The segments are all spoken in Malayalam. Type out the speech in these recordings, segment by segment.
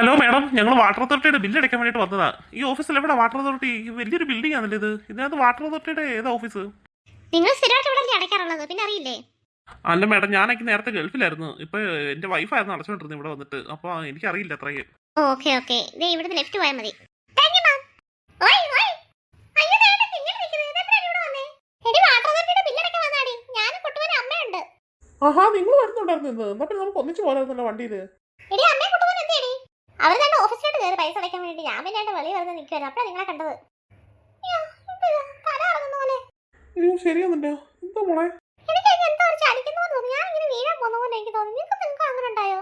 ഹലോ മാഡം ഞങ്ങൾ വാട്ടർ അതോറിറ്റിയുടെ ബില്ല് അടയ്ക്കാൻ വേണ്ടിയിട്ട് വന്നതാ. ഈ ഓഫീസിൽ എവിടെ വാട്ടർ അതോറിറ്റി? വലിയൊരു ബിൽഡിംഗ് ആണല്ലേ ഇത്? ഇതിനകത്ത് വാട്ടർ അതോറിറ്റിയുടെ ഏത് ഓഫീസ്? നിങ്ങൾ സ്ഥിരമായിട്ട് ഇവിടെ അല്ലേ അടയ്ക്കാറുള്ളത്? പിന്നെ അറിയില്ലേ? അല്ല മാഡം ഞാനൊക്കെ നേരത്തെ ഗൾഫിലായിരുന്നു. ഇപ്പൊ എന്റെ വൈഫായിരുന്നു അടച്ചുകൊണ്ടിരുന്നത് ഇവിടെ വന്നിട്ട്. അപ്പൊ എനിക്കറിയില്ല അത്രയും. ഓക്കെ ഓക്കെ ദേ ഇവിടുന്ന് ലെഫ്റ്റ് പോയാൽ മതി. ആഹാ നിങ്ങൾ വരുന്നുണ്ടായിരുന്നു ഇന്ന്. എന്നാ നമുക്ക് ഒന്നിച്ച് പോരായിരുന്നല്ലോ അമ്മയും കുട്ടുമോനും എന്തിയെടി? തന്നെ ഓഫീസിലോട്ട് കയറി പൈസ അടയ്ക്കാൻ വേണ്ടി ഞാൻ പിന്നെ എന്റെ വെളിയിൽ വെറുതെ നിൽക്കുവായിരുന്നു. അപ്പഴാ നിങ്ങളെ കണ്ടത്. അയ്യോ, ശരിയാന്നല്ലോ എന്താ മോളെ? പിന്നെ അയ്യോ?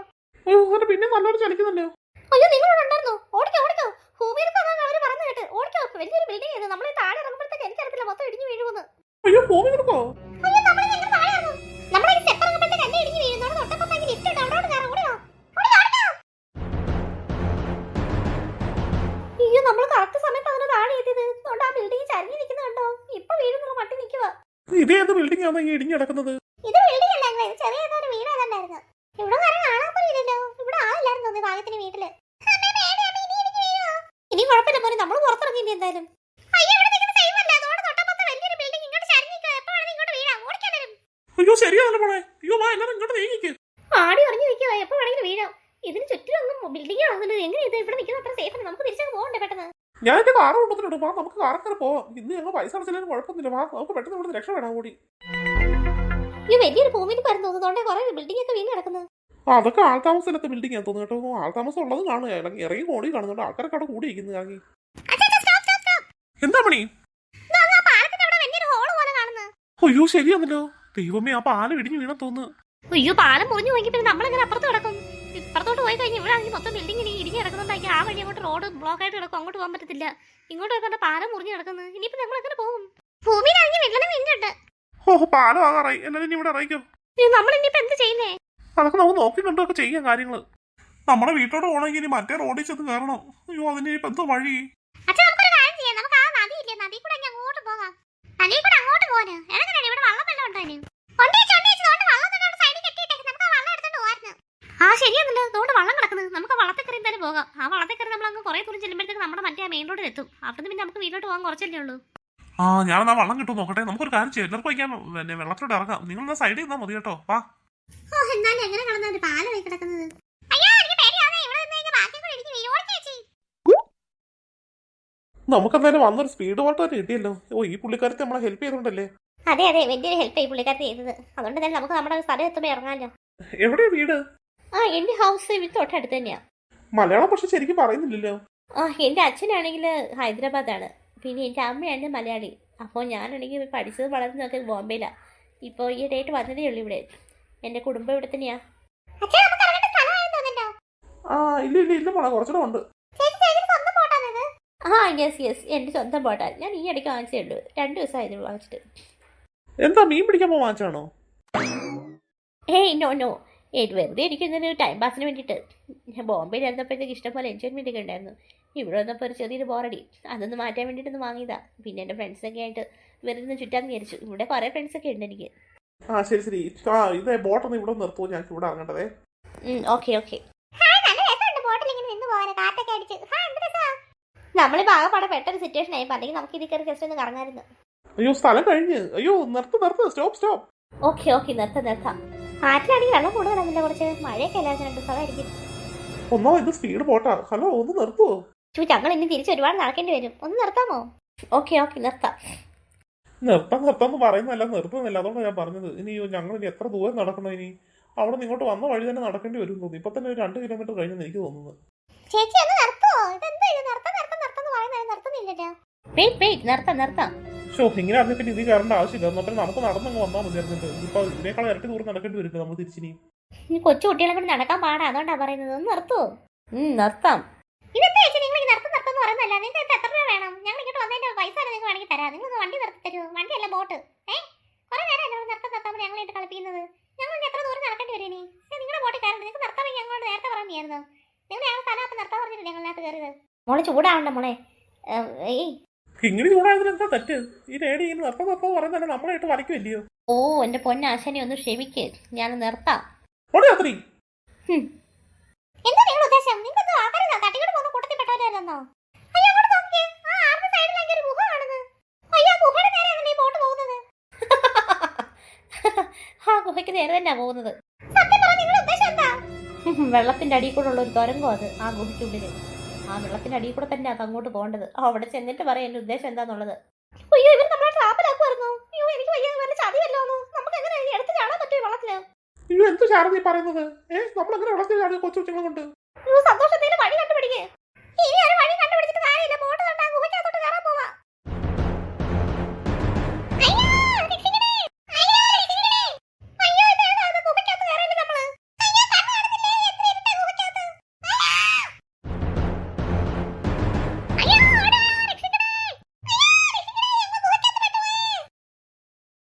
ഓടിക്കോ, ഓടിക്കോ. ഭൂമിയിൽ തന്നെ അവർ പറഞ്ഞു കേട്ട്. ഓടിക്കോ, വലിയൊരു ബിൽഡിംഗ് ആയിരുന്നു. താഴെ ഇറങ്ങുമ്പോഴത്തേക്ക് എനിക്കറിയത്തില്ല മൊത്തം ഇടിഞ്ഞു വീഴുമെന്ന്. അയ്യോ ഭൂമി കൊടുക്കോ? അയ്യോ, നിൽക്കുവാ. ഇത് ബിൽഡിംഗ് ആണോ ഈ ഇടിഞ്ഞു കിടക്കുന്നത്? ഇത് ബിൽഡിംഗ് അല്ല ചെറിയ ഒരു വീട്. ഇവിടെ ആരും കാണാൻ പോലും ഇല്ലല്ലോ. ഇവിടെ ആളില്ലായിരുന്നു തോന്നി ഭാഗ്യത്തിന് വീട്ടിൽ. ഇനി കുഴപ്പമില്ല പോലും നമ്മൾ പുറത്തിറങ്ങിയില്ല എന്തായാലും. അയ്യോ, അയ്യോ ശരിയാണല്ലോ മോളെ. അയ്യോ വാ എല്ലാരും ഇങ്ങോട്ട് നീങ്ങിക്ക്. ആടി ഉറങ്ങി നിൽക്കുക എപ്പോ വേണമെങ്കിലും വീഴാം. ഇതിന് ചുറ്റിലൊന്നും ബിൽഡിംഗ് ആകുന്നുണ്ട് എങ്ങനെ ഇത്? ഇവിടെ നിൽക്കുന്ന അത്ര സേഫ് നമുക്ക് തിരിച്ചങ്ങ് പോകണ്ടേ പെട്ടെന്ന്. ഞാൻ എന്റെ കാറ് കൊണ്ടുവന്നിട്ടുണ്ട്. വാ നമുക്ക് കാറൊക്കെ പോവാം. ഇന്ന് ഞങ്ങൾ പൈസ അടച്ചില്ലെങ്കിലും കുഴപ്പമൊന്നുമില്ല. വാ നമുക്ക് പെട്ടെന്ന് ഇവിടെ രക്ഷപ്പെടാൻ കൂടി. ഈ വലിയൊരു ഭൂമിയിൽ പരന്നു തോന്നുന്നുണ്ട് കുറെ ബിൽഡിംഗ് ഒക്കെ വീണ് കിടക്കുന്നത് അതൊക്കെ ആൾതാമസമില്ലാത്ത ബിൽഡിംഗ് ആണ് തോന്നുന്നു കേട്ടോ. ആൾതാമസം ഉള്ളത് കാണുക. ഇറങ്ങി ഇറങ്ങി ഓടി കാണുന്നുണ്ട്. ആൾക്കാരൊക്കെ അവിടെ കൂടി ഇരിക്കുന്നത് ഇറങ്ങി. എന്താ മണി? അയ്യോ ശരിയാണല്ലോ ദൈവമേ ആ പാലം ഇടിഞ്ഞു വീണ തോന്നുന്നു. അയ്യോ പാലം മുറിഞ്ഞു പോയി പിന്നെ നമ്മളെങ്ങനെ അപ്പുറത്ത് കിടക്കും? ഇപ്പുറത്തോട്ട് പോയി കഴിഞ്ഞ് ഇവിടെ ആണെങ്കിൽ മൊത്തം ബിൽഡിംഗ് ഇനി ഇടിഞ്ഞ് കിടക്കുന്നുണ്ടാക്കി ആ വഴി അങ്ങോട്ട് റോഡ് ബ്ലോക്ക് ആയിട്ട് കിടക്കും. അങ്ങോട്ട് പോകാൻ പറ്റത്തില്ല. ഇങ്ങോട്ട് പോയി പാലം മുറിഞ്ഞ് കിടക്കുന്നത് ഇനിയിപ്പോ നമ്മൾ എങ്ങനെ പോകും? ഭൂമിയിലാണെങ്കിൽ വെള്ളം വീണിട്ടുണ്ട്. ഓ പാലം ആകാറായി എന്നാലും ഇവിടെ അറിയിക്കോ നമ്മൾ ഇനിയിപ്പോ എന്ത് ചെയ്യുന്നേ? അതൊക്കെ നമുക്ക് നോക്കി കണ്ടൊക്കെ ചെയ്യാം കാര്യങ്ങൾ നമ്മുടെ വീട്ടോട് പോകണമെങ്കിൽ ഇനി മറ്റേ റോഡിൽ ചെന്ന് കയറണം അയ്യോ അതിന് ഇപ്പൊ എന്തോ വഴി? ആ ശരിയാണല്ലോ വള്ളം കിടക്കുന്നത്. നമുക്ക് വളത്തെ വള്ളത്തിൽ കയറി എന്തായാലും പോകാം. ആ വളത്തെ കയറി നമ്മൾ അങ്ങ് കുറെ ദൂരം ചെല്ലുമ്പോഴത്തേക്ക് നമ്മുടെ മറ്റേ ആ മെയിൻ റോഡിൽ എത്തും. അവിടുന്ന് പിന്നെ നമുക്ക് വീട്ടിലോട്ട് പോകാൻ കുറച്ചല്ലേ ഉള്ളൂ. ആ ഞാനെന്നാ വള്ളം കിട്ടും നോക്കട്ടെ. നമുക്കൊരു കാര്യം ചെയ്യാം. എല്ലാവർക്കും വയ്ക്കാൻ പിന്നെ വെള്ളത്തിലോട്ട് ഇറങ്ങാം. നിങ്ങൾ എന്നാ സൈഡിൽ നിന്നാ മതി കേട്ടോ. വാ. ഓ എന്നാലും എങ്ങനെ കിടന്ന ഒരു പാലമായി കിടക്കുന്നത്. നമുക്കെന്തായാലും വന്നൊരു സ്പീഡ് ബോട്ട് തന്നെ കിട്ടിയല്ലോ ഓ ഈ പുള്ളിക്കാരത്തെ നമ്മളെ ഹെൽപ്പ് ചെയ്തോണ്ടല്ലേ അതെ അതെ. വലിയൊരു ഹെൽപ്പ് ആയി പുള്ളിക്കാരത്തെ ചെയ്തത്. അതുകൊണ്ട് തന്നെ നമുക്ക് നമ്മുടെ സ്ഥലം എത്തുമ്പോൾ ഇറങ്ങാമല്ലോ എവിടെയാ വീട്? ആ എന്റെ ഹൗസ് തൊട്ടടുത്ത് തന്നെയാ. മലയാളം പക്ഷെ ശരിക്കും പറയുന്നില്ലല്ലോ. ആ എന്റെ അച്ഛനാണെങ്കിൽ ഹൈദരാബാദാണ്. പിന്നെ എന്റെ അമ്മയാണ് മലയാളി. അപ്പോൾ ഞാനാണെങ്കിൽ പഠിച്ചത് വളർന്നതൊക്കെ ബോംബെയിലാണ് ഇപ്പോൾ ഈ ഡേറ്റ് വന്നതേ ഉള്ളൂ ഇവിടെ. എന്റെ കുടുംബം ഇവിടെ തന്നെയാ. ആ ഇല്ല ഇല്ല ഇല്ല മോളെ കുറച്ചുകൂടെ ഉണ്ട്. ആ യെസ് യെസ് എന്റെ സ്വന്തം ബോട്ടാ ഞാൻ ഈ ഇടയ്ക്ക് വാങ്ങിച്ചേ ഉള്ളൂ. രണ്ട് ദിവസമായിരുന്നു വാങ്ങിച്ചിട്ട്. എന്താ മീൻ പിടിക്കാൻ പോ വാങ്ങിച്ചാണോ ഏയ് നോ നോ ഏത് വെറുതെ ഇരിക്കുന്നതിന് ടൈം പാസിന് വേണ്ടിയിട്ട്. ഞാൻ ബോംബെയിൽ ഇരുന്നപ്പോഴത്തേക്ക് ഇഷ്ടംപോലെ എൻജോയ്മെന്റ് ഒക്കെ ഉണ്ടായിരുന്നു. ഇവിടെ വന്നപ്പോൾ ഒരു ചെറിയൊരു ബോറടി അതൊന്ന് മാറ്റാൻ വേണ്ടിയിട്ടൊന്ന് വാങ്ങിയതാ. പിന്നെ എന്റെ ഫ്രണ്ട്സൊക്കെ ആയിട്ട് വെറുതെ ഒന്ന് ചുറ്റാന്ന് വിചാരിച്ചു. ഇവിടെ കുറേ ഫ്രണ്ട്സൊക്കെ ഉണ്ട് എനിക്ക്. ആ ശരി ശരി. ആ ഇത് ബോട്ടൊന്ന് ഇവിടെ നിർത്തുമോ ഞാൻ ഇവിടെ ഇറങ്ങേണ്ടതേ ഓക്കെ ഓക്കെ നമ്മളിപ്പോ ആകെപ്പാടെ പെട്ടൊരു സിറ്റുവേഷൻ ആയി. അല്ലെങ്കിൽ നമുക്ക് ഇതിൽ കയറി ജസ്റ്റ് ഒന്ന് കറങ്ങായിരുന്നു അയ്യോ സ്ഥലം കഴിഞ്ഞ്. അയ്യോ നിർത്ത് നിർത്ത്. സ്റ്റോപ്പ് സ്റ്റോപ്പ് ഓക്കെ ഓക്കെ നിർത്താം നിർത്താം. കാറ്റിലാണെങ്കിൽ വെള്ളം കൂടുതലാണല്ലോ കുറച്ച് മഴയൊക്കെ അല്ലാതെ രണ്ട് സ്ഥലമായിരിക്കും. ഒന്നോ ഇത് സ്പീഡ് പോട്ടാ. ഹലോ ഒന്ന് നിർത്തുവോ ചൂ ഞങ്ങൾ ഇനി തിരിച്ച് ഒരുപാട് നടക്കേണ്ടി വരും. ഒന്ന് നിർത്താമോ? ഓക്കെ ഓക്കെ നിർത്താം. നിർത്താൻ നിർത്താന്ന് പറയുന്നല്ല നിർത്തുന്നില്ല അതുകൊണ്ട് ഞാൻ പറഞ്ഞത്. ഇനി ഞങ്ങൾ ഇനി എത്ര ദൂരം നടക്കണം ഇനി? അവിടെ ഇങ്ങോട്ട് വന്ന വഴി തന്നെ നടക്കേണ്ടി വരും തോന്നുന്നു ഇപ്പൊ തന്നെ ഒരു രണ്ട് കിലോമീറ്റർ കഴിഞ്ഞെന്ന് എനിക്ക് തോന്നുന്നത് ചേച്ചി ഒന്ന് നിർത്തോ. ഇതെന്താ നിർത്താൻ നിർത്താൻ നിർത്താന്ന് നിർത്താം പറയുന്നത്. നിർത്തുന്നില്ലല്ലോ. Wait wait. നിർത്താം നിർത്താം. ഷോ ഇങ്ങനെ അറിഞ്ഞ പിന്നെ ഇത് കയറേണ്ട ആവശ്യമില്ല. എന്നാൽ പിന്നെ നമുക്ക് നടന്നങ്ങ് വന്നാൽ മതിയായിരുന്നിട്ട് ഇപ്പൊ ഇതിനേക്കാൾ ഇരട്ടി ദൂരം നടക്കേണ്ടി വരും നമ്മൾ തിരിച്ചിനി. ഇനി കൊച്ചു കുട്ടികളെ കൊണ്ട് നടക്കാൻ പാടാ. അതുകൊണ്ടാ പറയുന്നത്. ഒന്ന് നിർത്താം. ഇതെന്താ ചേച്ചി? നിങ്ങൾ ഈ നിർത്തം നിർത്തം എന്ന് പറയുന്നല്ല നിങ്ങൾക്ക് ഇത് എത്ര രൂപ വേണം? ഞങ്ങൾ ഇങ്ങോട്ട് വന്നതിന്റെ പൈസ നിങ്ങൾക്ക് വേണമെങ്കിൽ തരാം. നിങ്ങൾ വണ്ടി നിർത്തി വണ്ടിയല്ല ബോട്ട്. ഏ? കുറെ നേരം എന്നോട് നിർത്തം നിർത്താൻ ഞങ്ങൾ ഇട്ട് കളിപ്പിക്കുന്നത്? ഞങ്ങൾ എത്ര ദൂരം നടക്കേണ്ടി വരും ഇനി? ഏ, നിങ്ങളുടെ ബോട്ടിൽ കയറണ്ട. നിങ്ങൾക്ക് ഞങ്ങളോട് നേരത്തെ പറഞ്ഞായിരുന്നു നിങ്ങൾ ഞങ്ങൾ സ്ഥലത്ത് നിർത്താൻ പറഞ്ഞിട്ട് കയറിയത്? മോളെ ചൂടാവണ്ട മോളെ. ഏയ്. ഇങ്ങനെ ചൂടായതിൽ എന്താ തെറ്റ്? ഈ ലേഡി ഇങ്ങനെ നിർത്തം നിർത്തം പറയുന്നത് നമ്മളായിട്ട് വരയ്ക്കുമല്ലയോ ഓ എന്റെ പൊന്നാശനെ ഒന്ന് ക്ഷമിക്ക്. ഞാൻ നിർത്താം. ഓടി എന്താ ആ നേരെ തന്നെ പോകുന്നത്. വെള്ളത്തിന്റെ അടിയിൽ കൂടെ ഉള്ള ഒരു തുരങ്കം അത് ആ ഗുഹയ്ക്കുള്ളിൽ ആ വെള്ളത്തിന്റെ അടിയിൽ കൂടെ തന്നെ അത് അങ്ങോട്ട് പോകേണ്ടത്. അവിടെ ചെന്നിട്ട് പറയാം എന്റെ ഉദ്ദേശം എന്താന്നുള്ളത്. അയ്യോ ഇവർ നമ്മളെ ട്രാപ്പിലാക്കുമായിരുന്നു അയ്യോ എനിക്ക് വയ്യ വല്ല ചതിയല്ലോന്ന് നമുക്ക് എങ്ങനെ എടുത്ത് ചാടാൻ പറ്റും ഈ വെള്ളത്തിൽ അയ്യോ എന്ത് ഈ പറയുന്നത്? ഏഹ് നമ്മളെങ്ങനെ വെള്ളത്തിൽ ചാടി? കൊച്ചു കൊച്ചുങ്ങളെ കൊണ്ട്. സന്തോഷത്തിന് വഴി കണ്ടുപിടിക്ക്.